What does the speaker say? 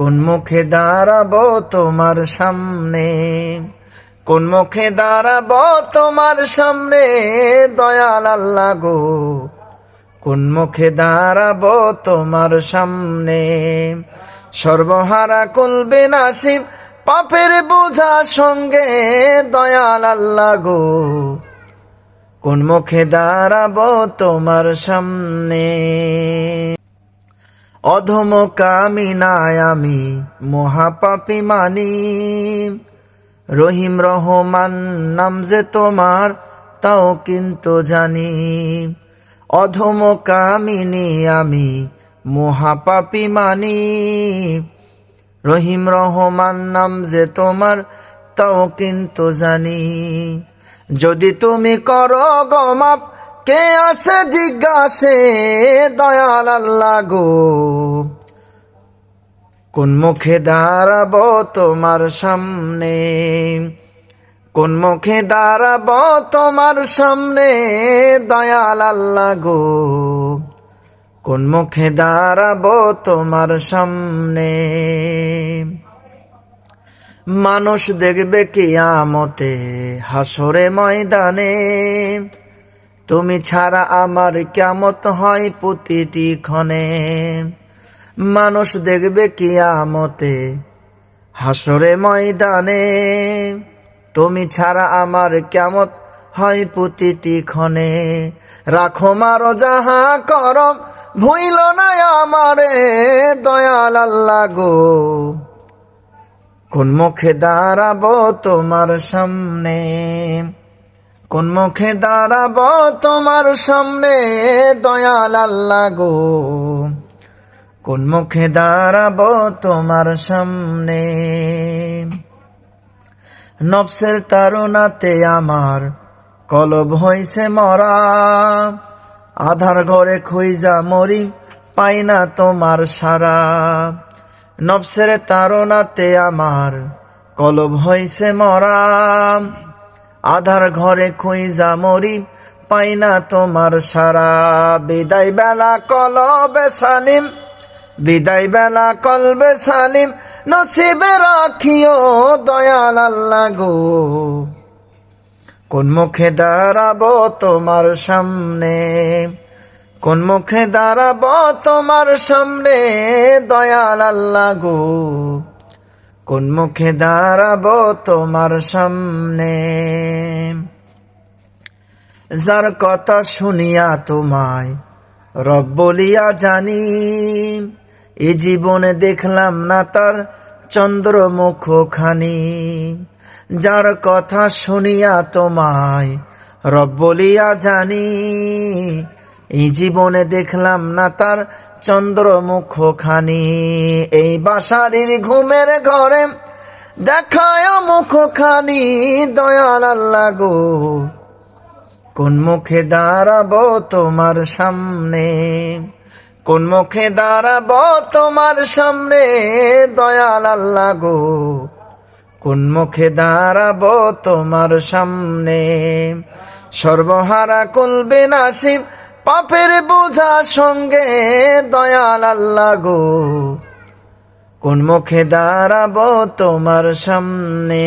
কোন মুখে দাঁড়াবো তোমার সামনে? কোন মুখে দাঁড়াবো তোমার সামনে? দয়াল আল্লাহ গো, কোন মুখে দাঁড়াবো তোমার সামনে? সর্বহারা কুলবে নাসিব পাপের বোঝা সঙ্গে দয়াল আল্লাহ গো, কোন মুখে দাঁড়াবো তোমার সামনে? অধম কামিনায় আমি মহাপাপি মানি। রহিম রহমান নাম যে তোমার, তাও কিন্তু জানি। অধম কামিনী আমি মহাপাপি মানি। রহিম রহমান নাম যে তোমার, তাও কিন্তু জানি। যদি তুমি করো গমাপ কে আছে জিজ্ঞাসে, দয়াল আল্লাহ গো? কোন মুখে দাঁড়াবো তোমার সামনে? কোন মুখে দাঁড়াবো তোমার সামনে, দয়াল আল্লাহ গো? কোন মুখে দাঁড়াবো তোমার সামনে? মানুষ দেখবে কিয়ামতে হাসরে ময়দানে। তুমি ছাড়া আমার কেমত হয় প্রতিটি ক্ষণে। মানুষ দেখবে কি কিয়ামতে হাসরে ময়দানে। তুমি ছাড়া আমার কেমত হয় প্রতিটি ক্ষণে। রাখো মারো যাহা করম ভুইল না আমারে, দয়াল আল্লাহ গো। কোন মুখে দাঁড়াবো তোমার সামনে? কোন মুখে দাঁড়াবো তোমার সামনে? দয়াল আল্লাহ গো। কোন মুখে দাঁড়াবো তোমার সামনে? নফসের তারুণাতে আমার কলব হইছে মরা। আধার ঘরে খুইজা মরি, পাই না তোমার সারা। নফসের তারণাতে আমার কলব হইছে মরা। আধার ঘরে খুইজা মরি, পাই না তোমার সারা। বিদায় বেলা কলবে সালিম, বিদায় বেলা কলবে সালিম, নসিবে রাখিও দয়াল আল্লাহ গো। কোন মুখে দাঁড়াবো তোমার সামনে? কোন মুখে দাঁড়াবো তোমার সামনে দয়াল আল্লাহ গো? কোন মুখে দাঁড়াবো তোমার সামনে? যার কথা শুনিয়া তোমায় রব বলিয়া জানি, এ জীবনে দেখলাম না তার চন্দ্রমুখ খানি যার কথা শুনিয়া তোমায় রব বলিয়া জানি এই জীবনে দেখলাম না তার চন্দ্রমুখ খানি এই বাসারির ঘুমের ঘরে দেখায় মুখ খানি দয়াল আল্লাহ গো। কোন মুখে দাঁড়াবো তোমার সামনে? কোন মুখে দাঁড়াবো তোমার সামনে, দয়াল আল্লাহ গো? কোন মুখে দাঁড়াবো তোমার সামনে? সর্বহারা কুলবে নাসিব পাপের বোঝা সঙ্গে দয়াল আল্লাহ গো। কোন মুখে দাঁড়াবো তোমার সামনে?